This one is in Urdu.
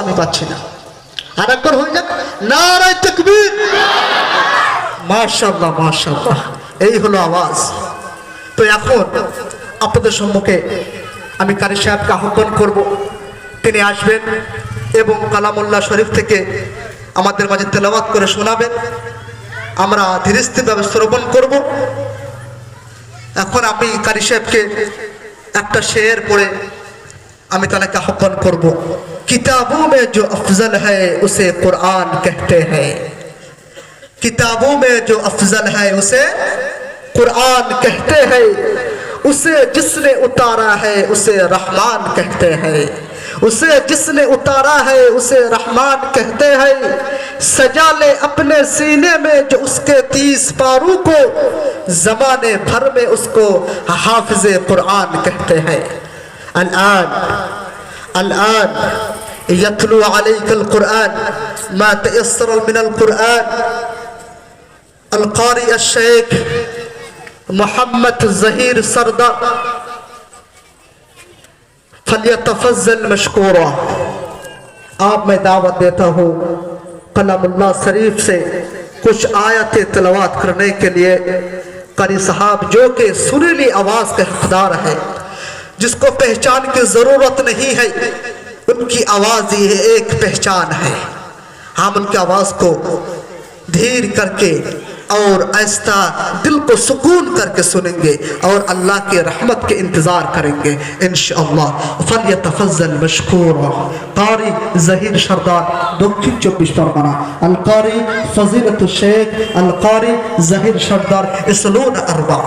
আমি পাচ্ছি না। আর একবার হয়ে যাক। নারায় তকবীর। মাশাল্লাহ মাশাল্লাহ এই হলো আওয়াজ। তো এখন আপনাদের সম্মুখে আমি কারি সাহেবকে আহ্বান করব। তিনি আসবেন এবং কালামুল্লাহ শরীফ থেকে আমাদের মাঝে তেলাওয়াত করে শোনাবেন। আমরা ধীরে ধীরস্থিরভাবে শ্রবণ করব। এখন আমি কারি সাহেবকে একটা শের পড়ে আমি তাকে আহ্বান করব। کتابوں میں جو افضل ہے اسے قرآن کہتے ہیں۔ کتابوں میں جو افضل ہے اسے قرآن کہتے ہیں۔ اسے جس نے اتارا ہے اسے رحمان کہتے ہیں۔ اسے جس نے اتارا ہے اسے رحمان کہتے ہیں۔ سجا لے اپنے سینے میں جو اس کے تیس پاروں کو، زمانے بھر میں اس کو حافظ قرآن کہتے ہیں۔ الان الان يتلو عليك القرآن ما تيسر من القرآن. القارئ الشيخ محمد الزهير سردار. فليتفضل مشكورا. آپ میں دعوت دیتا ہوں قلم اللہ شریف سے کچھ آیت تلاوات کرنے کے لیے. قاری صاحب جو کہ سریلی آواز کے حقدار ہے، جس کو پہچان کی ضرورت نہیں ہے ان کی آواز یہ ایک پہچان ہے۔ ہم ان کی آواز کو دھیر کر کے اور ایسا دل کو سکون کر کے سنیں گے اور اللہ کے رحمت کے انتظار کریں گے۔ انشاءاللہ۔ فلیتفضل مشکورا قاری ظہیر شردار دکھن چوبیس پرگنا القاری فضیلت الشیخ القاری ظہیر شردار اسلون اربع